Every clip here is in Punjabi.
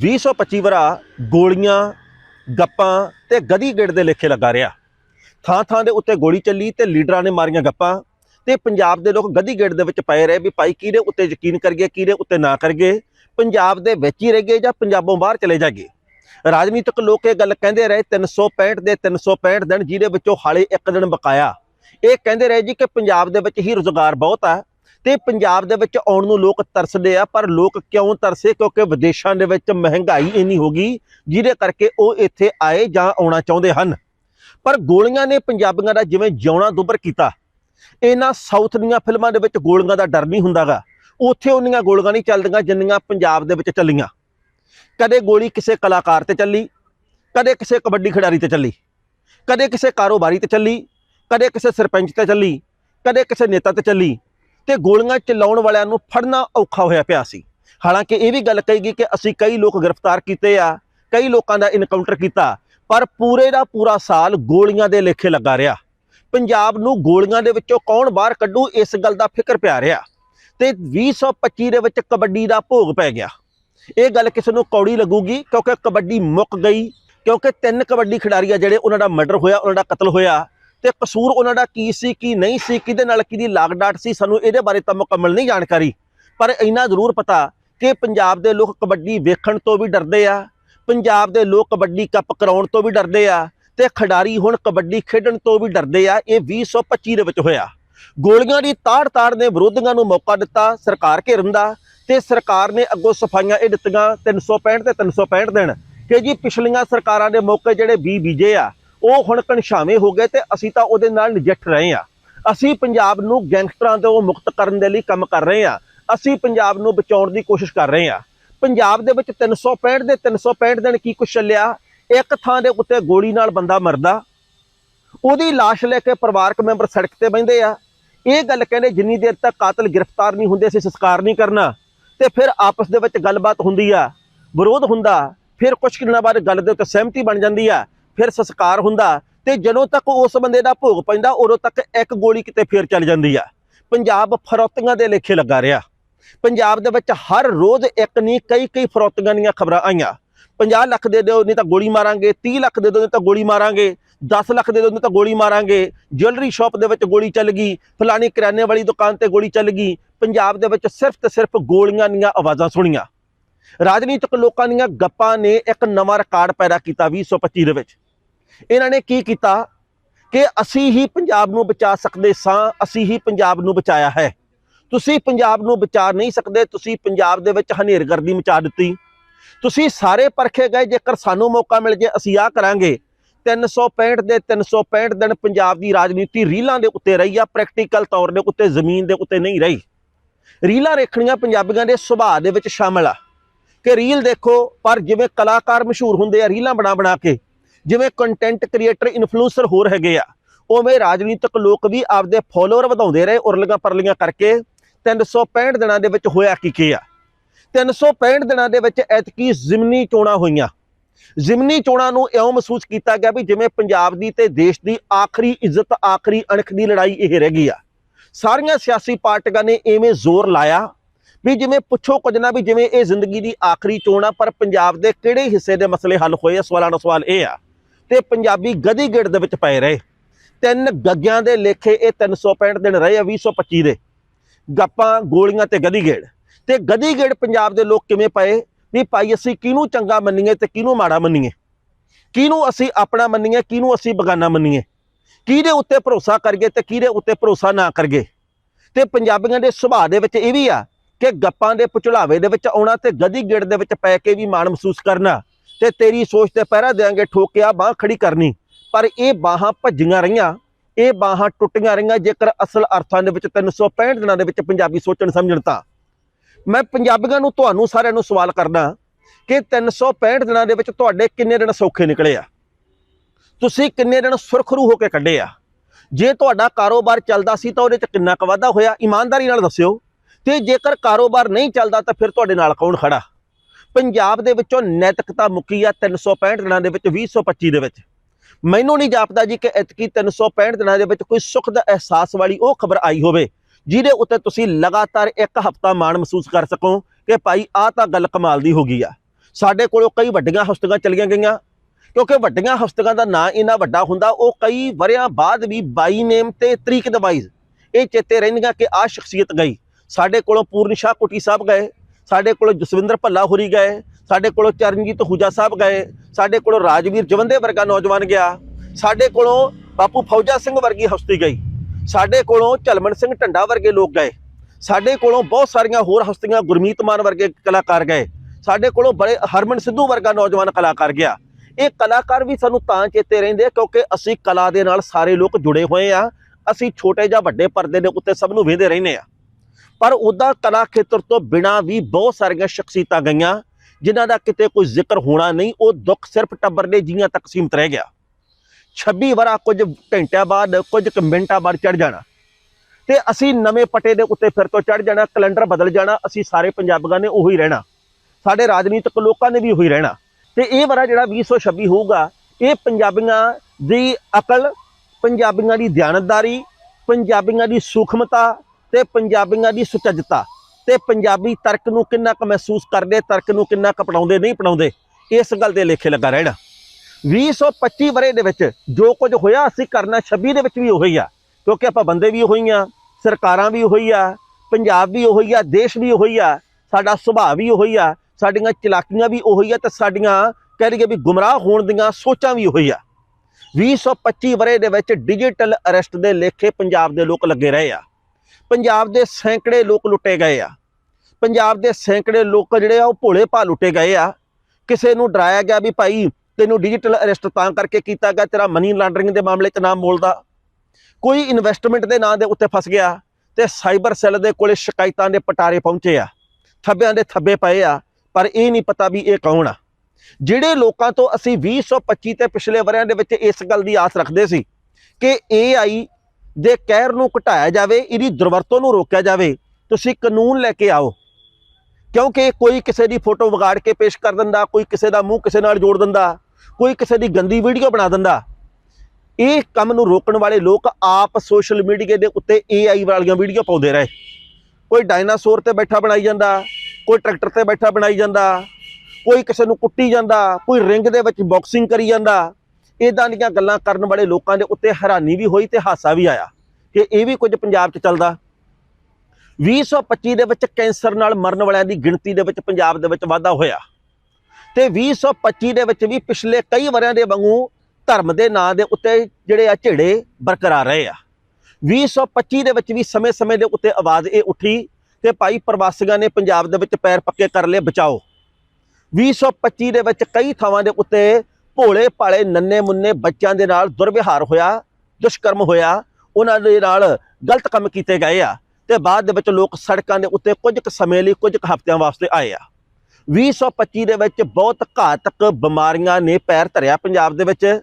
2025 ਵਰਾ ਗੋਲੀਆਂ, ਗੱਪਾਂ ਤੇ ਗਦੀ ਗੇੜ ਦੇ ਲੇਖੇ ਲੱਗਾ ਰਿਹਾ। ਥਾਂ ਥਾਂ ਦੇ ਉੱਤੇ ਗੋਲੀ ਚੱਲੀ ਤੇ ਲੀਡਰਾਂ ਨੇ ਮਾਰੀਆਂ ਗੱਪਾਂ ਤੇ ਪੰਜਾਬ ਦੇ ਲੋਕ ਗਦੀ ਗੇੜ ਦੇ ਵਿੱਚ ਪਏ ਰਹੇ ਵੀ ਭਾਈ ਕਿਹਦੇ ਉੱਤੇ ਯਕੀਨ ਕਰੀਏ, ਕਿਹਦੇ ਉੱਤੇ ਨਾ ਕਰੀਏ, ਪੰਜਾਬ ਦੇ ਵਿੱਚ ਹੀ ਰਹਿ ਗਏ ਜਾਂ ਪੰਜਾਬੋਂ ਬਾਹਰ ਚਲੇ ਜਾਗੇ? ਰਾਜਨੀਤਿਕ ਲੋਕ ਇਹ ਗੱਲ ਕਹਿੰਦੇ ਰਹੇ 365 ਦੇ 365 ਦਿਨ ਜਿਹਦੇ ਵਿੱਚੋਂ ਹਾਲੇ ਇੱਕ ਦਿਨ ਬਕਾਇਆ। ਇਹ ਕਹਿੰਦੇ ਰਹੇ ਜੀ ਕਿ ਪੰਜਾਬ ਦੇ ਵਿੱਚ ਹੀ ਰੁਜ਼ਗਾਰ ਬਹੁਤ ਆ ਤੇ ਪੰਜਾਬ ਦੇ ਵਿੱਚ ਆਉਣ ਨੂੰ ਲੋਕ ਤਰਸਦੇ ਆ, ਪਰ ਲੋਕ ਕਿਉਂ ਤਰਸੇ? ਕਿਉਂਕਿ ਵਿਦੇਸ਼ਾਂ ਦੇ ਵਿੱਚ ਮਹਿੰਗਾਈ ਇੰਨੀ ਹੋ ਗਈ, ਜਿਹਦੇ ਕਰਕੇ ਉਹ ਇੱਥੇ ਆਏ ਜਾਂ ਆਉਣਾ ਚਾਹੁੰਦੇ ਹਨ। ਪਰ ਗੋਲੀਆਂ ਨੇ ਪੰਜਾਬੀਆਂ ਦਾ ਜਿਵੇਂ ਜਿਉਣਾ ਦੁੱਬਰ ਕੀਤਾ। ਇਹਨਾਂ ਸਾਊਥ ਦੀਆਂ ਫਿਲਮਾਂ ਦੇ ਵਿੱਚ ਗੋਲੀਆਂ ਦਾ ਡਰ ਨਹੀਂ ਹੁੰਦਾਗਾ। ਉੱਥੇ ਉਹਨੀਆਂ ਗੋਲੀਆਂ ਨਹੀਂ ਚੱਲਦੀਆਂ ਜਿੰਨੀਆਂ ਪੰਜਾਬ ਦੇ ਵਿੱਚ ਚੱਲੀਆਂ। ਕਦੇ ਗੋਲੀ ਕਿਸੇ ਕਲਾਕਾਰ ਤੇ ਚੱਲੀ, ਕਦੇ ਕਿਸੇ ਕਬੱਡੀ ਖਿਡਾਰੀ ਤੇ ਚੱਲੀ, ਕਦੇ ਕਿਸੇ ਕਾਰੋਬਾਰੀ ਤੇ ਚੱਲੀ, ਕਦੇ ਕਿਸੇ ਸਰਪੰਚ ਤੇ ਚੱਲੀ, ਕਦੇ ਕਿਸੇ ਨੇਤਾ ਤੇ ਚੱਲੀ ਤੇ ਗੋਲੀਆਂ ਚਲਾਉਣ ਵਾਲਿਆਂ ਨੂੰ ਫੜਨਾ ਔਖਾ ਹੋਇਆ ਪਿਆ ਸੀ। ਹਾਲਾਂਕਿ ਇਹ ਵੀ ਗੱਲ ਕਹੀ ਗਈ ਕਿ ਅਸੀਂ ਕਈ ਲੋਕ ਗ੍ਰਿਫਤਾਰ ਕੀਤੇ ਆ, ਕਈ ਲੋਕਾਂ ਦਾ ਇਨਕਾਊਂਟਰ ਕੀਤਾ, ਪਰ ਪੂਰੇ ਦਾ ਪੂਰਾ ਸਾਲ ਗੋਲੀਆਂ ਦੇ ਲੇਖੇ ਲੱਗਾ ਰਿਹਾ। ਪੰਜਾਬ ਨੂੰ ਗੋਲੀਆਂ ਦੇ ਵਿੱਚੋਂ ਕੌਣ ਬਾਹਰ ਕੱਢੂ, ਇਸ ਗੱਲ ਦਾ ਫਿਕਰ ਪਿਆ ਰਿਹਾ। ਤੇ 2025 ਦੇ ਵਿੱਚ ਕਬੱਡੀ ਦਾ ਭੋਗ ਪੈ ਗਿਆ। ਇਹ ਗੱਲ ਕਿਸੇ ਨੂੰ ਕੌੜੀ ਲੱਗੂਗੀ, ਕਿਉਂਕਿ ਕਬੱਡੀ ਮੁੱਕ ਗਈ, ਕਿਉਂਕਿ ਤਿੰਨ ਕਬੱਡੀ ਖਿਡਾਰੀ ਆ ਜਿਹੜੇ ਉਹਨਾਂ ਦਾ ਮਰਡਰ ਹੋਇਆ, ਉਹਨਾਂ ਦਾ ਕਤਲ ਹੋਇਆ ਤੇ ਕਸੂਰ ਉਹਨਾਂ ਦਾ ਕੀ ਸੀ, ਕੀ ਨਹੀਂ ਸੀ, ਕਿਹਦੇ ਨਾਲ ਕਿਹਦੀ ਲਾਗਡਾਟ ਸੀ, ਸਾਨੂੰ ਇਹਦੇ ਬਾਰੇ ਤਾਂ ਮੁਕੰਮਲ ਨਹੀਂ ਜਾਣਕਾਰੀ। ਪਰ ਇੰਨਾ ਜ਼ਰੂਰ ਪਤਾ ਕਿ ਪੰਜਾਬ ਦੇ ਲੋਕ ਕਬੱਡੀ ਵੇਖਣ ਤੋਂ ਵੀ ਡਰਦੇ ਆ, ਪੰਜਾਬ ਦੇ ਲੋਕ ਕਬੱਡੀ ਕੱਪ ਕਰਾਉਣ ਤੋਂ ਵੀ ਡਰਦੇ ਆ, ਤੇ ਖਿਡਾਰੀ ਹੁਣ ਕਬੱਡੀ ਖੇਡਣ ਤੋਂ ਵੀ ਡਰਦੇ ਆ, ਇਹ 2025 ਦੇ ਵਿੱਚ ਹੋਇਆ। ਗੋਲੀਆਂ ਦੀ ਤਾੜ-ਤਾੜ ਨੇ ਵਿਰੋਧੀਆਂ ਨੂੰ ਮੌਕਾ ਦਿੱਤਾ, ਸਰਕਾਰ ਘੇਰਨ ਦਾ, ਤੇ ਸਰਕਾਰ ਨੇ ਅੱਗੋਂ ਸਫਾਈਆਂ ਇਹ ਦਿੱਤੀਆਂ 365 ਤੇ 365 ਦਿਨ। ਕਿ ਜੀ ਪਿਛਲੀਆਂ ਸਰਕਾਰਾਂ ਦੇ ਮੌਕੇ ਜਿਹੜੇ ਬੀ ਬੀਜੇ ਆ ਉਹ ਹੁਣ ਕਣਸ਼ਾਵੇਂ ਹੋ ਗਏ ਤੇ ਅਸੀਂ ਤਾਂ ਉਹਦੇ ਨਾਲ ਨਜਿੱਠ ਰਹੇ ਆ ਅਸੀਂ ਪੰਜਾਬ ਨੂੰ ਗੈਂਗਸਟਰਾਂ ਤੋਂ ਮੁਕਤ ਕਰਨ ਦੇ ਲਈ ਕੰਮ ਕਰ ਰਹੇ ਆ ਅਸੀਂ ਪੰਜਾਬ ਨੂੰ ਬਚਾਉਣ ਦੀ ਕੋਸ਼ਿਸ਼ ਕਰ ਰਹੇ ਆ ਪੰਜਾਬ ਦੇ ਵਿੱਚ 365 ਦੇ 365 ਦਿਨ ਕੀ ਕੁਛ ਚੱਲਿਆ? ਇੱਕ ਥਾਂ ਦੇ ਉੱਤੇ ਗੋਲੀ ਨਾਲ ਬੰਦਾ ਮਰਦਾ। ਉਹਦੀ ਲਾਸ਼ ਲੈ ਕੇ ਪਰਿਵਾਰਕ ਮੈਂਬਰ ਸੜਕ ਤੇ ਬੈੰਦੇ ਆ। ਇਹ ਗੱਲ ਕਹਿੰਦੇ ਜਿੰਨੀ ਦੇਰ ਤੱਕ ਕਾਤਲ ਗ੍ਰਿਫਤਾਰ ਨਹੀਂ ਹੁੰਦੇ, ਅਸੀਂ ਸੰਸਕਾਰ ਨਹੀਂ ਕਰਨਾ। ਤੇ ਫਿਰ ਆਪਸ ਦੇ ਵਿੱਚ ਗੱਲਬਾਤ ਹੁੰਦੀ ਆ, ਵਿਰੋਧ ਹੁੰਦਾ। ਫਿਰ ਕੁਝ ਦਿਨਾਂ ਬਾਅਦ ਗੱਲ ਦੇ ਉੱਤੇ ਸਹਿਮਤੀ ਬਣ ਜਾਂਦੀ ਆ। ਫਿਰ ਸੰਸਕਾਰ ਹੁੰਦਾ ਤੇ ਜਦੋਂ ਤੱਕ ਉਸ ਬੰਦੇ ਦਾ ਭੋਗ ਪੈਂਦਾ, ਉਦੋਂ ਤੱਕ ਇੱਕ ਗੋਲੀ ਕਿਤੇ ਫੇਰ ਚੱਲ ਜਾਂਦੀ ਆ। ਪੰਜਾਬ ਫਰੋਤੀਆਂ ਦੇ ਲੇਖੇ ਲੱਗਾ ਰਿਹਾ। ਪੰਜਾਬ ਦੇ ਵਿੱਚ ਹਰ ਰੋਜ਼ ਇੱਕ ਨਹੀਂ ਕਈ ਕਈ ਫਰੋਤੀਆਂ ਦੀਆਂ ਖਬਰਾਂ ਆਈਆਂ। 50 ਲੱਖ ਦੇ ਦਿਓ ਨਹੀਂ ਤਾਂ ਗੋਲੀ ਮਾਰਾਂਗੇ 30 ਲੱਖ ਦੇ ਦਿਓ ਨਹੀਂ ਤਾਂ ਗੋਲੀ ਮਾਰਾਂਗੇ 10 ਲੱਖ ਦੇ ਦਿਓ ਨਹੀਂ ਤਾਂ ਗੋਲੀ ਮਾਰਾਂਗੇ। ਜੁਐਲਰੀ ਸ਼ਾਪ ਦੇ ਵਿੱਚ ਗੋਲੀ ਚੱਲ ਗਈ, ਫਲਾਣੀ ਕਰਿਆਨੇ ਵਾਲੀ ਦੁਕਾਨ ਤੇ ਗੋਲੀ ਚੱਲ ਗਈ। ਪੰਜਾਬ ਦੇ ਵਿੱਚ ਸਿਰਫ ਤੇ ਸਿਰਫ ਗੋਲੀਆਂ ਦੀਆਂ ਆਵਾਜ਼ਾਂ ਸੁਣੀਆਂ। ਰਾਜਨੀਤਿਕ ਲੋਕਾਂ ਦੀਆਂ ਗੱਪਾਂ ਨੇ ਇੱਕ ਨਵਾਂ ਰਿਕਾਰਡ ਪੈਦਾ ਕੀਤਾ 2025 ਦੇ ਵਿੱਚ। ਇਹਨਾਂ ਨੇ ਕੀ ਕੀਤਾ ਕਿ ਅਸੀਂ ਹੀ ਪੰਜਾਬ ਨੂੰ ਬਚਾ ਸਕਦੇ ਸਾਂ, ਅਸੀਂ ਹੀ ਪੰਜਾਬ ਨੂੰ ਬਚਾਇਆ ਹੈ। ਤੁਸੀਂ ਪੰਜਾਬ ਨੂੰ ਬਚਾ ਨਹੀਂ ਸਕਦੇ, ਤੁਸੀਂ ਪੰਜਾਬ ਦੇ ਵਿੱਚ ਹਨੇਰਗਰਦੀ ਮਚਾ ਦਿੱਤੀ। ਤੁਸੀਂ ਸਾਰੇ ਪਰਖੇ ਗਏ, ਜੇਕਰ ਸਾਨੂੰ ਮੌਕਾ ਮਿਲ ਜੇ, ਅਸੀਂ ਆ ਕਰਾਂਗੇ। 365 ਦੇ 365 ਦਿਨ ਪੰਜਾਬ ਦੀ ਰਾਜਨੀਤੀ ਰੀਲਾਂ ਦੇ ਉੱਤੇ ਰਹੀ ਆ ਪ੍ਰੈਕਟੀਕਲ ਤੌਰ ਦੇ ਉੱਤੇ ਜ਼ਮੀਨ ਦੇ ਉੱਤੇ ਨਹੀਂ ਰਹੀ। ਰੀਲਾਂ ਰੇਖਣੀਆਂ ਪੰਜਾਬੀਆਂ ਦੇ ਸੁਭਾਅ ਦੇ ਵਿੱਚ ਸ਼ਾਮਲ ਆ। ਕਿ ਰੀਲ ਦੇਖੋ, ਪਰ ਜਿਵੇਂ ਕਲਾਕਾਰ ਮਸ਼ਹੂਰ ਹੁੰਦੇ ਆ ਰੀਲਾਂ ਬਣਾ ਬਣਾ ਕੇ, ਜਿਵੇਂ ਕੰਟੈਂਟ ਕ੍ਰੀਏਟਰ ਇਨਫਲੂਐਂਸਰ ਹੋਰ ਹੈਗੇ ਆ, ਉਵੇਂ ਰਾਜਨੀਤਿਕ ਲੋਕ ਵੀ ਆਪਦੇ ਫੋਲੋਅਰ ਵਧਾਉਂਦੇ ਰਹੇ ਉਰਲੀਆਂ ਪਰਲੀਆਂ ਕਰਕੇ 365 ਦਿਨਾਂ ਦੇ ਵਿੱਚ ਹੋਇਆ ਕੀ ਕੀ ਆ। 365 ਦਿਨਾਂ ਦੇ ਵਿੱਚ ਐਤਕੀ ਜ਼ਿਮਨੀ ਚੋਣਾਂ ਹੋਈਆਂ। ਜ਼ਿਮਨੀ ਚੋਣਾਂ ਨੂੰ ਇਉਂ ਮਹਿਸੂਸ ਕੀਤਾ ਗਿਆ ਵੀ ਜਿਵੇਂ ਪੰਜਾਬ ਦੀ ਤੇ ਦੇਸ਼ ਦੀ ਆਖਰੀ ਇੱਜ਼ਤ, ਆਖਰੀ ਅਣਖ ਦੀ ਲੜਾਈ ਇਹ ਰਹਿ ਗਈ ਆ। ਸਾਰੀਆਂ ਸਿਆਸੀ ਪਾਰਟੀਆਂ ਨੇ ਐਵੇਂ ਜ਼ੋਰ ਲਾਇਆ ਵੀ ਜਿਵੇਂ ਪੁੱਛੋ ਕੁਝ ਨਾ ਵੀ ਜਿਵੇਂ ਇਹ ਜ਼ਿੰਦਗੀ ਦੀ ਆਖਰੀ ਚੋਣ ਆ, ਪਰ ਪੰਜਾਬ ਦੇ ਕਿਹੜੇ ਹਿੱਸੇ ਦੇ ਮਸਲੇ ਹੱਲ ਹੋਏ ਆ? ਸਵਾਲਾਂ ਦਾ ਸਵਾਲ ਇਹ ਆ ਤੇ ਪੰਜਾਬੀ ਗਦੀ ਗੇੜ ਦੇ ਵਿੱਚ ਪਏ ਰਹੇ। ਤਿੰਨ ਗੱਗਿਆਂ ਦੇ ਲੇਖੇ ਇਹ 365 ਦਿਨ ਰਹੇ ਆ 2025 ਦੇ। ਗੱਪਾਂ, ਗੋਲੀਆਂ ਤੇ ਗਦੀ ਗੇੜ। ਤੇ ਗਦੀ ਗੇੜ ਪੰਜਾਬ ਦੇ ਲੋਕ ਕਿਵੇਂ ਪਏ? ਵੀ ਭਾਈ ਅਸੀਂ ਕਿਹਨੂੰ ਚੰਗਾ ਮੰਨੀਏ ਤੇ ਕਿਹਨੂੰ ਮਾੜਾ ਮੰਨੀਏ? ਕਿਹਨੂੰ ਅਸੀਂ ਆਪਣਾ ਮੰਨੀਏ, ਕਿਹਨੂੰ ਅਸੀਂ ਬਗਾਨਾ ਮੰਨੀਏ? ਕਿਹਦੇ ਉੱਤੇ ਭਰੋਸਾ ਕਰੀਏ ਤੇ ਕਿਹਦੇ ਉੱਤੇ ਭਰੋਸਾ ਨਾ ਕਰੀਏ? ਤੇ ਪੰਜਾਬੀਆਂ ਦੇ ਸੁਭਾਅ ਦੇ ਵਿੱਚ ਇਹ ਵੀ ਆ ਕਿ ਗੱਪਾਂ ਦੇ ਪੁਚਲਾਵੇ ਦੇ ਵਿੱਚ ਆਉਣਾ ਤੇ ਗਦੀ ਗੇੜ ਦੇ ਵਿੱਚ ਪੈ ਕੇ ਵੀ ਮਾਣ ਮਹਿਸੂਸ ਕਰਨਾ ਤੇ ਤੇਰੀ ਸੋਚ ਤੇ ਪਹਿਰਾ ਦੇਾਂਗੇ ਠੋਕਿਆ ਬਾਹ ਖੜੀ ਕਰਨੀ। ਪਰ ਇਹ ਬਾਹਾਂ ਭੱਜੀਆਂ ਰਹੀਆਂ, ਇਹ ਬਾਹਾਂ ਟੁੱਟੀਆਂ ਰਹੀਆਂ ਜੇਕਰ ਅਸਲ ਅਰਥਾਂ ਦੇ ਵਿੱਚ 365 ਦਿਨਾਂ ਦੇ ਵਿੱਚ ਪੰਜਾਬੀ ਸੋਚਣ ਸਮਝਣ ਤਾਂ। ਮੈਂ ਪੰਜਾਬੀਆਂ ਨੂੰ ਤੁਹਾਨੂੰ ਸਾਰਿਆਂ ਨੂੰ ਸਵਾਲ ਕਰਦਾ ਕਿ 365 ਦਿਨਾਂ ਦੇ ਵਿੱਚ ਤੁਹਾਡੇ ਕਿੰਨੇ ਦਿਨ ਸੌਖੇ ਨਿਕਲੇ ਆ? ਤੁਸੀਂ ਕਿੰਨੇ ਦਿਨ ਸੁਰਖਰੂ ਹੋ ਕੇ ਕੱਢੇ ਆ? ਜੇ ਤੁਹਾਡਾ ਕਾਰੋਬਾਰ ਚੱਲਦਾ ਸੀ ਤਾਂ ਉਹਦੇ 'ਚ ਕਿੰਨਾ ਕੁ ਵਾਧਾ ਹੋਇਆ? ਇਮਾਨਦਾਰੀ ਨਾਲ ਦੱਸਿਓ। ਤੇ ਜੇਕਰ ਕਾਰੋਬਾਰ ਨਹੀਂ ਚੱਲਦਾ ਤਾਂ ਫਿਰ ਤੁਹਾਡੇ ਨਾਲ ਕੌਣ ਖੜਾ? ਪੰਜਾਬ ਦੇ ਵਿੱਚੋਂ ਨੈਤਿਕਤਾ ਮੁੱਕੀ ਆ 365 ਦਿਨਾਂ ਦੇ ਵਿੱਚ 2025 ਦੇ ਵਿੱਚ। ਮੈਨੂੰ ਨਹੀਂ ਜਾਪਦਾ ਜੀ ਕਿ ਇਤਕੀ 365 ਦਿਨਾਂ ਦੇ ਵਿੱਚ ਕੋਈ ਸੁੱਖ ਦਾ ਅਹਿਸਾਸ ਵਾਲੀ ਉਹ ਖਬਰ ਆਈ ਹੋਵੇ, ਜਿਹਦੇ ਉੱਤੇ ਤੁਸੀਂ ਲਗਾਤਾਰ ਇੱਕ ਹਫ਼ਤਾ ਮਾਣ ਮਹਿਸੂਸ ਕਰ ਸਕੋ ਕਿ ਭਾਈ ਆਹ ਤਾਂ ਗੱਲ ਕਮਾਲ ਦੀ ਹੋ ਗਈ ਆ। ਸਾਡੇ ਕੋਲੋਂ ਕਈ ਵੱਡੀਆਂ ਹਸਤੀਆਂ ਚਲੀਆਂ ਗਈਆਂ, ਕਿਉਂਕਿ ਵੱਡੀਆਂ ਹਸਤੀਆਂ ਦਾ ਨਾਂ ਇੰਨਾ ਵੱਡਾ ਹੁੰਦਾ, ਉਹ ਕਈ ਵਰਿਆਂ ਬਾਅਦ ਵੀ ਬਾਈ ਨੇਮ ਤੇ ਤਰੀਕ ਦਵਾਈਜ਼ ਇਹ ਚੇਤੇ ਰਹਿੰਦੀਆਂ ਕਿ ਆ ਸ਼ਖਸੀਅਤ ਗਈ। ਸਾਡੇ ਕੋਲੋਂ ਪੂਰਨ ਸ਼ਾਹ ਕੁਟੀ ਸਾਹਿਬ ਗਏ, ਸਾਡੇ ਕੋਲੋਂ ਜਸਵਿੰਦਰ ਭੱਲਾ ਹੋਰੀ ਗਏ, ਸਾਡੇ ਕੋਲੋਂ ਚਰਨਜੀਤ ਹੁਜਾ ਸਾਹਿਬ ਗਏ, ਸਾਡੇ ਕੋਲੋਂ ਰਾਜਵੀਰ ਜਵੰਦੇ ਵਰਗਾ ਨੌਜਵਾਨ ਗਿਆ, ਸਾਡੇ ਕੋਲੋਂ ਬਾਪੂ ਫੌਜਾ ਸਿੰਘ ਵਰਗੀ ਹਸਤੀ ਗਈ, ਸਾਡੇ ਕੋਲੋਂ ਝਲਮਣ ਸਿੰਘ ਢੰਡਾ ਵਰਗੇ ਲੋਕ ਗਏ, ਸਾਡੇ ਕੋਲੋਂ ਬਹੁਤ ਸਾਰੀਆਂ ਹੋਰ ਹਸਤੀਆਂ ਗੁਰਮੀਤ ਮਾਨ ਵਰਗੇ ਕਲਾਕਾਰ ਗਏ, ਸਾਡੇ ਕੋਲੋਂ ਬੜੇ ਹਰਮਨ ਸਿੱਧੂ ਵਰਗਾ ਨੌਜਵਾਨ ਕਲਾਕਾਰ ਗਿਆ। ਇਹ ਕਲਾਕਾਰ ਵੀ ਸਾਨੂੰ ਤਾਂ ਚੇਤੇ ਰਹਿੰਦੇ ਕਿਉਂਕਿ ਅਸੀਂ ਕਲਾ ਦੇ ਨਾਲ ਸਾਰੇ ਲੋਕ ਜੁੜੇ ਹੋਏ ਆ, ਅਸੀਂ ਛੋਟੇ ਜਾਂ ਵੱਡੇ ਪਰਦੇ ਦੇ ਉੱਤੇ ਸਭ ਨੂੰ ਵੇਖਦੇ ਰਹਿੰਦੇ ਆ। ਪਰ ਉਹਦਾ ਕਲਾ ਖੇਤਰ ਤੋਂ ਬਿਨਾ ਵੀ ਬਹੁਤ ਸਾਰੀਆਂ ਸ਼ਖਸੀਅਤਾਂ ਗਈਆਂ, ਜਿਨ੍ਹਾਂ ਦਾ ਕਿਤੇ ਕੋਈ ਜ਼ਿਕਰ ਹੋਣਾ ਨਹੀਂ, ਉਹ ਦੁੱਖ ਸਿਰਫ ਟੱਬਰ ਦੇ ਜੀਆਂ ਤੱਕ ਸੀਮਤ ਰਹਿ ਗਿਆ। 26 ਵਰਾ ਕੁਝ ਘੰਟਿਆਂ ਬਾਅਦ ਕੁਝ ਕੁ ਮਿੰਟਾਂ ਬਾਅਦ ਚੜ ਜਾਣਾ। ਤੇ ਅਸੀਂ ਨਵੇਂ ਪਟੇ ਦੇ ਉੱਤੇ ਫਿਰ ਤੋਂ ਚੜ ਜਾਣਾ, ਕੈਲੰਡਰ ਬਦਲ ਜਾਣਾ, ਅਸੀਂ ਸਾਰੇ ਪੰਜਾਬੀਆਂ ਨੇ ਉਹੀ ਰਹਿਣਾ। ਸਾਡੇ ਰਾਜਨੀਤਿਕ ਲੋਕਾਂ ਨੇ ਵੀ ਉਹੀ ਰਹਿਣਾ। ਤੇ ਇਹ ਵਰਾ ਜਿਹੜਾ 2026 ਹੋਊਗਾ, ਇਹ ਪੰਜਾਬੀਆਂ ਦੀ ਅਕਲ, ਪੰਜਾਬੀਆਂ ਦੀ ਦਿਆਨਤਦਾਰੀ, ਪੰਜਾਬੀਆਂ ਦੀ ਸੂਖਮਤਾ ਤੇ ਪੰਜਾਬੀਆਂ ਦੀ ਸੁਚੱਜਤਾ ਤੇ ਪੰਜਾਬੀ ਤਰਕ ਨੂੰ ਕਿੰਨਾ ਕੁ ਮਹਿਸੂਸ ਕਰਦੇ, ਤਰਕ ਨੂੰ ਕਿੰਨਾ ਕੁ ਪੜਾਉਂਦੇ ਨਹੀਂ ਪੜਾਉਂਦੇ ਇਸ ਗੱਲ ਦੇ ਲੇਖੇ ਲੱਗਾ ਰਹਿਣਾ। 2025 ਵਰੇ ਦੇ ਵਿੱਚ ਜੋ ਕੁਝ ਹੋਇਆ ਅਸੀਂ ਕਰਨਾ 26 ਦੇ ਵਿੱਚ ਵੀ ਉਹੀ ਆ, ਕਿਉਂਕਿ ਆਪਾਂ ਬੰਦੇ ਵੀ ਉਹੀ ਆ, ਸਰਕਾਰਾਂ ਵੀ ਉਹੀ ਆ, ਪੰਜਾਬ ਵੀ ਉਹੀ ਆ, ਦੇਸ਼ ਵੀ ਉਹੀ ਆ, ਸਾਡਾ ਸੁਭਾਅ ਵੀ ਉਹੀ ਆ, ਸਾਡੀਆਂ ਚਲਾਕੀਆਂ ਵੀ ਉਹੀ ਆ ਤੇ ਸਾਡੀਆਂ ਕਹਿ ਲਈਏ ਵੀ ਗੁੰਮਰਾਹ ਹੋਣ ਦੀਆਂ ਸੋਚਾਂ ਵੀ ਉਹੀ ਆ। 2025 ਵਰੇ ਦੇ ਵਿੱਚ ਡਿਜੀਟਲ ਅਰੈਸਟ ਦੇ ਲੇਖੇ ਪੰਜਾਬ ਦੇ ਲੋਕ ਲੱਗੇ ਰਹੇ ਆ। ਪੰਜਾਬ ਦੇ ਸੈਂਕੜੇ ਲੋਕ ਲੁੱਟੇ ਗਏ ਆ। ਪੰਜਾਬ ਦੇ ਸੈਂਕੜੇ ਲੋਕ ਜਿਹੜੇ ਆ, ਉਹ ਭੋਲੇ ਭਾ ਲੁੱਟੇ ਗਏ ਆ। ਕਿਸੇ ਨੂੰ ਡਰਾਇਆ ਗਿਆ ਵੀ ਭਾਈ ਤੈਨੂੰ ਡਿਜੀਟਲ ਅਰੈਸਟ ਤਾਂ ਕਰਕੇ ਕੀਤਾ ਗਿਆ, ਤੇਰਾ ਮਨੀ ਲਾਂਡਰਿੰਗ ਦੇ ਮਾਮਲੇ 'ਚ ਨਾਮ ਬੋਲਦਾ ਕੋਈ ਇਨਵੈਸਟਮੈਂਟ ਦੇ ਨਾਂ ਦੇ ਉੱਤੇ ਫਸ ਗਿਆ ਤੇ ਸਾਈਬਰ ਸੈੱਲ ਦੇ ਕੋਲੇ ਸ਼ਿਕਾਇਤਾਂ ਦੇ ਪਟਾਰੇ ਪਹੁੰਚੇ ਆ। ਥੱਬਿਆਂ ਦੇ ਥੱਬੇ ਪਏ ਆ, ਪਰ ਇਹ ਨਹੀਂ ਪਤਾ ਵੀ ਇਹ ਕੌਣ ਆ। ਜਿਹੜੇ ਲੋਕਾਂ ਤੋਂ ਅਸੀਂ 2025 ਤੇ ਪਿਛਲੇ ਵਰਿਆਂ ਦੇ ਵਿੱਚ ਇਸ ਗੱਲ ਦੀ ਆਸ ਰੱਖਦੇ ਸੀ ਕਿ AI ਦੇ ਕਹਿਰ ਨੂੰ ਘਟਾਇਆ ਜਾਵੇ, ਇਹਦੀ ਦੁਰਵਰਤੋਂ ਨੂੰ ਰੋਕਿਆ ਜਾਵੇ, ਤੁਸੀਂ ਕਾਨੂੰਨ ਲੈ ਕੇ ਆਓ। ਕਿਉਂਕਿ ਕੋਈ ਕਿਸੇ ਦੀ ਫੋਟੋ ਵਿਗਾੜ ਕੇ ਪੇਸ਼ ਕਰ ਦਿੰਦਾ, ਕੋਈ ਕਿਸੇ ਦਾ ਮੂੰਹ ਕਿਸੇ ਨਾਲ ਜੋੜ ਦਿੰਦਾ, ਕੋਈ ਕਿਸੇ ਦੀ ਗੰਦੀ ਵੀਡੀਓ ਬਣਾ ਦਿੰਦਾ, ਇਹ ਕੰਮ ਨੂੰ ਰੋਕਣ ਵਾਲੇ ਲੋਕ ਆਪ ਸੋਸ਼ਲ ਮੀਡੀਆ ਦੇ ਉੱਤੇ AI ਵਾਲੀਆਂ ਵੀਡੀਓ ਪਾਉਂਦੇ ਰਹੇ। ਕੋਈ ਡਾਇਨਾਸੌਰ ਤੇ ਬੈਠਾ ਬਣਾਈ ਜਾਂਦਾ, ਕੋਈ ਟਰੈਕਟਰ ਤੇ ਬੈਠਾ ਬਣਾਈ ਜਾਂਦਾ, ਕੋਈ ਕਿਸੇ ਨੂੰ ਕੁੱਟੀ ਜਾਂਦਾ, ਕੋਈ ਰਿੰਗ ਦੇ ਵਿੱਚ ਬਾਕਸਿੰਗ ਕਰੀ ਜਾਂਦਾ ਇਦਾਂ ਦੀਆਂ ਗੱਲਾਂ ਕਰਨ ਵਾਲੇ ਲੋਕਾਂ ਦੇ ਉੱਤੇ ਹੈਰਾਨੀ ਵੀ ਹੋਈ ਤੇ ਹਾਸਾ ਵੀ ਆਇਆ ਕਿ ਇਹ ਵੀ ਕੁਝ ਪੰਜਾਬ 'ਚ ਚੱਲਦਾ। 2025 ਦੇ ਵਿੱਚ ਕੈਂਸਰ ਨਾਲ ਮਰਨ ਵਾਲਿਆਂ ਦੀ ਗਿਣਤੀ ਦੇ ਵਿੱਚ ਪੰਜਾਬ ਦੇ ਵਿੱਚ ਵਾਧਾ ਹੋਇਆ ਤੇ 2025 ਦੇ ਵਿੱਚ ਵੀ ਪਿਛਲੇ ਕਈ ਵਰਿਆਂ ਦੇ ਵਾਂਗੂ ਧਰਮ ਦੇ ਨਾਂ ਦੇ ਉੱਤੇ ਜਿਹੜੇ ਆ ਝੇੜੇ ਬਰਕਰਾਰ ਰਹੇ ਆ। 2025 ਦੇ ਵਿੱਚ ਵੀ ਸਮੇਂ-ਸਮੇਂ ਦੇ ਉੱਤੇ ਆਵਾਜ਼ ਇਹ ਉੱਠੀ ਕਿ ਭਾਈ ਪ੍ਰਵਾਸੀਆਂ ਨੇ ਪੰਜਾਬ ਦੇ ਵਿੱਚ ਪੈਰ ਪੱਕੇ ਕਰ ਲਏ, ਬਚਾਓ। 2025 ਦੇ ਵਿੱਚ ਕਈ ਥਾਵਾਂ ਦੇ ਉੱਤੇ ਭੋਲੇ ਭਾਲੇ ਨੰਨੇ ਮੁੰਨੇ ਬੱਚਿਆਂ ਦੇ ਨਾਲ ਦੁਰਵਿਹਾਰ ਹੋਇਆ, ਦੁਸ਼ਕਰਮ ਹੋਇਆ, ਉਹਨਾਂ ਦੇ ਨਾਲ ਗਲਤ ਕੰਮ ਕੀਤੇ ਗਏ ਆ ਤੇ ਬਾਅਦ ਦੇ ਵਿੱਚ ਲੋਕ ਸੜਕਾਂ ਦੇ ਉੱਤੇ ਕੁਝ ਕੁ ਸਮੇਂ ਲਈ ਕੁਝ ਕੁ ਹਫ਼ਤਿਆਂ ਵਾਸਤੇ ਆਏ ਆ। 2025 ਦੇ ਵਿੱਚ ਬਹੁਤ ਘਾਤਕ ਬਿਮਾਰੀਆਂ ਨੇ ਪੈਰ ਧਰਿਆ ਪੰਜਾਬ ਦੇ ਵਿੱਚ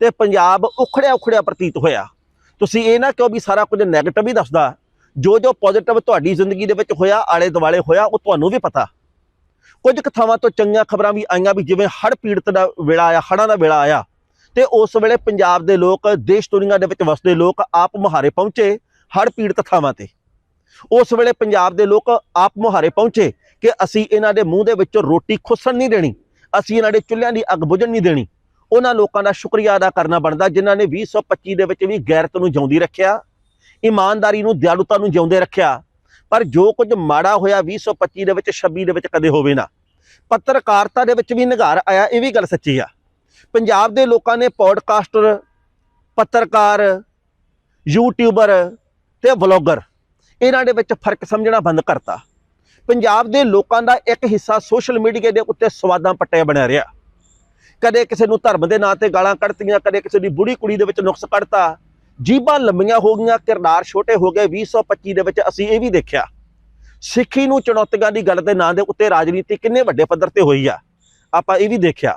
ਤੇ ਪੰਜਾਬ ਉਖੜਿਆ ਉਖੜਿਆ ਪ੍ਰਤੀਤ ਹੋਇਆ। ਤੁਸੀਂ ਇਹ ਨਾ ਕਿਉਂ ਵੀ ਸਾਰਾ ਕੁਝ ਨੈਗੇਟਿਵ ਹੀ ਦੱਸਦਾ? ਜੋ ਜੋ ਪੋਜ਼ਿਟਿਵ ਤੁਹਾਡੀ ਜ਼ਿੰਦਗੀ ਦੇ ਵਿੱਚ ਹੋਇਆ ਆਲੇ ਦੁਆਲੇ ਹੋਇਆ, ਉਹ ਤੁਹਾਨੂੰ ਵੀ ਪਤਾ। ਕੁਝ ਕੁ ਥਾਵਾਂ ਤੋਂ ਚੰਗੀਆਂ ਖਬਰਾਂ ਵੀ ਆਈਆਂ ਵੀ ਜਿਵੇਂ ਹੜ੍ਹ ਪੀੜਤ ਦਾ ਵੇਲਾ ਆਇਆ, ਹੜ੍ਹਾਂ ਦਾ ਵੇਲਾ ਆਇਆ। ਤੇ ਉਸ ਵੇਲੇ ਪੰਜਾਬ ਦੇ ਲੋਕ, ਦੇਸ਼ ਦੁਨੀਆ ਦੇ ਵਿੱਚ ਵਸਦੇ ਲੋਕ ਆਪ ਮੁਹਾਰੇ ਪਹੁੰਚੇ ਹੜ੍ਹ ਪੀੜਤ ਥਾਵਾਂ ਤੇ। ਉਸ ਵੇਲੇ ਪੰਜਾਬ ਦੇ ਲੋਕ ਆਪ ਮੁਹਾਰੇ ਪਹੁੰਚੇ ਕਿ ਅਸੀਂ ਇਹਨਾਂ ਦੇ ਮੂੰਹ ਦੇ ਵਿੱਚੋਂ ਰੋਟੀ ਖੁੱਸਣ ਨਹੀਂ ਦੇਣੀ, ਅਸੀਂ ਇਹਨਾਂ ਦੇ ਚੁੱਲ੍ਹਿਆਂ ਦੀ ਅੱਗ ਬੁਝਣ ਨਹੀਂ ਦੇਣੀ। ਉਹਨਾਂ ਲੋਕਾਂ ਦਾ ਸ਼ੁਕਰੀਆ ਅਦਾ ਕਰਨਾ ਬਣਦਾ, ਜਿਨ੍ਹਾਂ ਨੇ 2025 ਦੇ ਵਿੱਚ ਵੀ ਗੈਰਤ ਨੂੰ ਜਿਉਂਦੀ ਰੱਖਿਆ, ਇਮਾਨਦਾਰੀ ਨੂੰ, ਦਿਆਲੁਤਾ ਨੂੰ ਜਿਉਂਦੇ ਰੱਖਿਆ। ਪਰ ਜੋ ਕੁਝ ਮਾੜਾ ਹੋਇਆ 2025 ਦੇ ਵਿੱਚ 26 ਦੇ ਵਿੱਚ ਕਦੇ ਹੋਵੇ ਨਾ। ਪੱਤਰਕਾਰਤਾ ਦੇ ਵਿੱਚ ਵੀ ਨਿਗਾਰ ਆਇਆ, ਇਹ ਵੀ ਗੱਲ ਸੱਚੀ ਆ। ਪੰਜਾਬ ਦੇ ਲੋਕਾਂ ਨੇ ਪੋਡਕਾਸਟਰ, ਪੱਤਰਕਾਰ, ਯੂਟਿਊਬਰ ਤੇ ਵਲੌਗਰ, ਇਹਨਾਂ ਦੇ ਵਿੱਚ ਫ਼ਰਕ ਸਮਝਣਾ ਬੰਦ ਕਰਤਾ। ਪੰਜਾਬ ਦੇ ਲੋਕਾਂ ਦਾ ਇੱਕ ਹਿੱਸਾ ਸੋਸ਼ਲ ਮੀਡੀਆ ਦੇ ਉੱਤੇ ਸਵਾਦਾਂ ਪੱਟਿਆ ਬਣਿਆ ਰਿਹਾ। ਕਦੇ ਕਿਸੇ ਨੂੰ ਧਰਮ ਦੇ ਨਾਂ ਤੇ ਗਾਲਾਂ ਕੱਢਤੀਆਂ, ਕਦੇ ਕਿਸੇ ਦੀ ਬੁੜੀ ਕੁੜੀ ਦੇ ਵਿੱਚ ਨੁਕਸ ਕੱਢਤਾ ਜੀਬਾਂ ਲੰਮੀਆਂ ਹੋ ਗਈਆਂ, ਕਿਰਦਾਰ ਛੋਟੇ ਹੋ ਗਏ 2025 ਦੇ ਵਿੱਚ ਅਸੀਂ ਇਹ ਵੀ ਦੇਖਿਆ, ਸਿੱਖੀ ਨੂੰ ਚੁਣੌਤੀਆਂ ਦੀ ਗੱਲ ਦੇ ਨਾਂ ਦੇ ਉੱਤੇ ਰਾਜਨੀਤੀ ਕਿੰਨੇ ਵੱਡੇ ਪੱਧਰ ਤੇ ਹੋਈ ਆ, ਆਪਾਂ ਇਹ ਵੀ ਦੇਖਿਆ।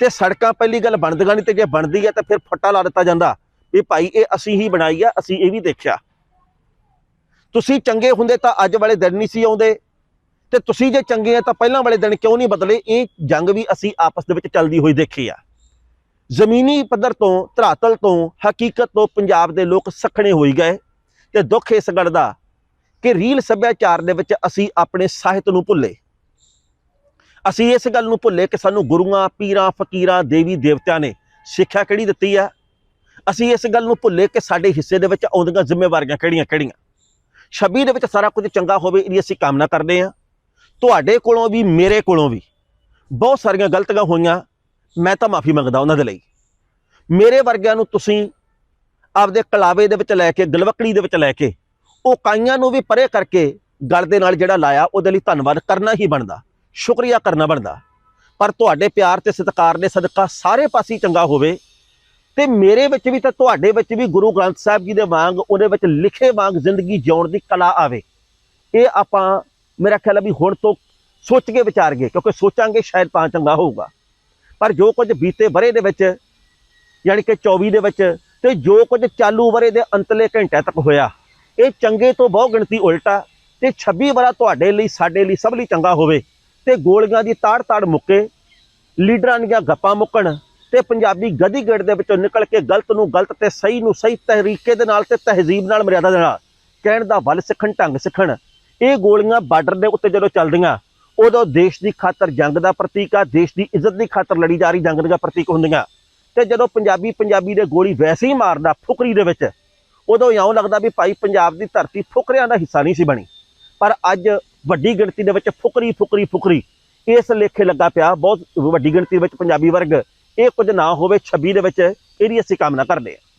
ਤੇ ਸੜਕਾਂ ਪਹਿਲੀ ਗੱਲ ਬਣਦੀਆਂ ਨਹੀਂ ਤੇ ਜੇ ਬਣਦੀ ਹੈ ਤਾਂ ਫਿਰ ਫੱਟਾ ਲਾ ਦਿੱਤਾ ਜਾਂਦਾ, ਵੀ ਭਾਈ ਇਹ ਅਸੀਂ ਹੀ ਬਣਾਈ ਆ, ਅਸੀਂ ਇਹ ਵੀ ਦੇਖਿਆ। ਤੁਸੀਂ ਚੰਗੇ ਹੁੰਦੇ ਤਾਂ ਅੱਜ ਵਾਲੇ ਦਿਨ ਨਹੀਂ ਸੀ ਆਉਂਦੇ, ਤੇ ਤੁਸੀਂ ਜੇ ਚੰਗੇ ਆ ਤਾਂ ਪਹਿਲਾਂ ਵਾਲੇ ਦਿਨ ਕਿਉਂ ਨਹੀਂ ਬਦਲੇ, ਇਹ ਜੰਗ ਵੀ ਅਸੀਂ ਆਪਸ ਦੇ ਵਿੱਚ ਚੱਲਦੀ ਹੋਈ ਦੇਖੀ ਆ। ਜ਼ਮੀਨੀ ਪੱਧਰ ਤੋਂ, ਧਰਾਤਲ ਤੋਂ, ਹਕੀਕਤ ਤੋਂ ਪੰਜਾਬ ਦੇ ਲੋਕ ਸਖਣੇ ਹੋਈ ਗਏ ਤੇ ਦੁੱਖ ਇਸ ਗੱਲ ਦਾ ਕਿ ਰੀਲ ਸੱਭਿਆਚਾਰ ਦੇ ਵਿੱਚ ਅਸੀਂ ਆਪਣੇ ਸਾਹਿਤ ਨੂੰ ਭੁੱਲੇ। ਅਸੀਂ ਇਸ ਗੱਲ ਨੂੰ ਭੁੱਲੇ ਕਿ ਸਾਨੂੰ ਗੁਰੂਆਂ, ਪੀਰਾਂ, ਫਕੀਰਾਂ, ਦੇਵੀ ਦੇਵਤਿਆਂ ਨੇ ਸਿੱਖਿਆ ਕਿਹੜੀ ਦਿੱਤੀ ਆ? ਅਸੀਂ ਇਸ ਗੱਲ ਨੂੰ ਭੁੱਲੇ ਕਿ ਸਾਡੇ ਹਿੱਸੇ ਦੇ ਵਿੱਚ ਆਉਂਦੀਆਂ ਜ਼ਿੰਮੇਵਾਰੀਆਂ ਕਿਹੜੀਆਂ ਕਿਹੜੀਆਂ? 26 ਦੇ ਵਿੱਚ ਸਾਰਾ ਕੁਝ ਚੰਗਾ ਹੋਵੇ ਇਹਦੀ ਅਸੀਂ ਕਾਮਨਾ ਕਰਦੇ ਹਾਂ। ਤੁਹਾਡੇ ਕੋਲੋਂ ਵੀ, ਮੇਰੇ ਕੋਲੋਂ ਵੀ ਬਹੁਤ ਸਾਰੀਆਂ ਗਲਤੀਆਂ ਹੋਈਆਂ। ਮੈਂ ਤਾਂ ਮਾਫੀ ਮੰਗਦਾ ਉਹਨਾਂ ਦੇ ਲਈ। ਮੇਰੇ ਵਰਗਿਆਂ ਨੂੰ ਤੁਸੀਂ ਆਪਦੇ ਕਲਾਵੇ ਦੇ ਵਿੱਚ ਲੈ ਕੇ, ਗਲਵਕੜੀ ਦੇ ਵਿੱਚ ਲੈ ਕੇ, ਉਹ ਕਾਈਆਂ ਨੂੰ ਵੀ ਪਰੇ ਕਰਕੇ ਗਲ ਦੇ ਨਾਲ ਜਿਹੜਾ ਲਾਇਆ, ਉਹਦੇ ਲਈ ਧੰਨਵਾਦ ਕਰਨਾ ਹੀ ਬਣਦਾ। ਸ਼ੁਕਰੀਆ ਕਰਨਾ ਬਣਦਾ। ਪਰ ਤੁਹਾਡੇ ਪਿਆਰ ਤੇ ਸਤਿਕਾਰ ਦੇ ਸਦਕਾ ਸਾਰੇ ਪਾਸੇ ਚੰਗਾ ਹੋਵੇ ਤੇ ਮੇਰੇ ਵਿੱਚ ਵੀ ਤਾਂ ਤੁਹਾਡੇ ਵਿੱਚ ਵੀ ਗੁਰੂ ਗ੍ਰੰਥ ਸਾਹਿਬ ਜੀ ਦੇ ਵਾਂਗ, ਉਹਦੇ ਵਿੱਚ ਲਿਖੇ ਵਾਂਗ ਜ਼ਿੰਦਗੀ ਜਿਉਣ ਦੀ ਕਲਾ ਆਵੇ। ਇਹ ਆਪਾਂ, ਮੇਰਾ ਖਿਆਲ ਹੈ ਵੀ ਹੁਣ ਤੋਂ ਸੋਚ ਕੇ ਵਿਚਾਰਗੇ ਕਿਉਂਕਿ ਸੋਚਾਂਗੇ ਸ਼ਾਇਦ ਤਾਂ ਚੰਗਾ ਹੋਊਗਾ। ਪਰ ਜੋ ਕੁਝ ਬੀਤੇ ਬਰੇ ਦੇ ਵਿੱਚ, ਯਾਨੀ ਕਿ 24 ਦੇ ਵਿੱਚ ਤੇ ਜੋ ਕੁਝ ਚਾਲੂ ਬਰੇ ਦੇ ਅੰਤਲੇ ਘੰਟੇ ਤੱਕ ਹੋਇਆ, ਇਹ ਚੰਗੇ ਤੋਂ ਬਹੁ ਗਿਣਤੀ ਉਲਟਾ ਤੇ 26 ਬਰਾ ਤੁਹਾਡੇ ਲਈ, ਸਾਡੇ ਲਈ ਸਭ ਲਈ ਚੰਗਾ ਹੋਵੇ ਤੇ ਗੋਲੀਆਂ ਦੀ ਤਾੜ-ਤਾੜ ਮੁੱਕੇ, ਲੀਡਰਾਂ ਦੀਆਂ ਗੱਪਾਂ ਮੁੱਕਣ ਤੇ ਪੰਜਾਬੀ ਗਦੀ ਗੇੜ ਦੇ ਵਿੱਚੋਂ ਨਿਕਲ ਕੇ ਗਲਤ ਨੂੰ ਗਲਤ ਤੇ ਸਹੀ ਨੂੰ ਸਹੀ ਤਰੀਕੇ ਦੇ ਨਾਲ ਤੇ ਤਹਿਜ਼ੀਬ ਨਾਲ ਮਰਿਆਦਾ ਦੇ ਨਾਲ, ਕਹਿਣ ਦਾ ਵੱਲ ਸਿੱਖਣ, ਢੰਗ ਸਿੱਖਣ, ਇਹ ਗੋਲੀਆਂ ਬਾਰਡਰ ਦੇ ਉੱਤੇ ਜਦੋਂ ਚੱਲਦੀਆਂ ਉਦੋਂ ਦੇਸ਼ ਦੀ ਖਾਤਰ ਜੰਗ ਦਾ ਪ੍ਰਤੀਕ ਆ, ਦੇਸ਼ ਦੀ ਇੱਜ਼ਤ ਦੀ ਖਾਤਰ ਲੜੀ ਜਾ ਰਹੀ ਜੰਗ ਦੀਆਂ ਪ੍ਰਤੀਕ ਹੁੰਦੀਆਂ। ਤੇ ਜਦੋਂ ਪੰਜਾਬੀ ਪੰਜਾਬੀ ਦੇ ਗੋਲੀ ਵੈਸੇ ਹੀ ਮਾਰਦਾ ਫੁਕਰੀ ਦੇ ਵਿੱਚ, ਉਦੋਂ ਇਉਂ ਲੱਗਦਾ ਵੀ ਭਾਈ ਪੰਜਾਬ ਦੀ ਧਰਤੀ ਫੁਕਰਿਆਂ ਦਾ ਹਿੱਸਾ ਨਹੀਂ ਸੀ ਬਣੀ। ਪਰ ਅੱਜ ਵੱਡੀ ਗਿਣਤੀ ਦੇ ਵਿੱਚ ਫੁਕਰੀ ਫੁਕਰੀ ਫੁਕਰੀ, ਇਸ ਲੇਖੇ ਲੱਗਾ ਪਿਆ, ਬਹੁਤ ਵੱਡੀ ਗਿਣਤੀ ਦੇ ਵਿੱਚ ਪੰਜਾਬੀ ਵਰਗ, ਇਹ ਕੁਝ ਨਾ ਹੋਵੇ 26 ਦੇ ਵਿੱਚ, ਇਹਦੀ ਅਸੀਂ ਕਾਮਨਾ ਕਰਦੇ ਹਾਂ।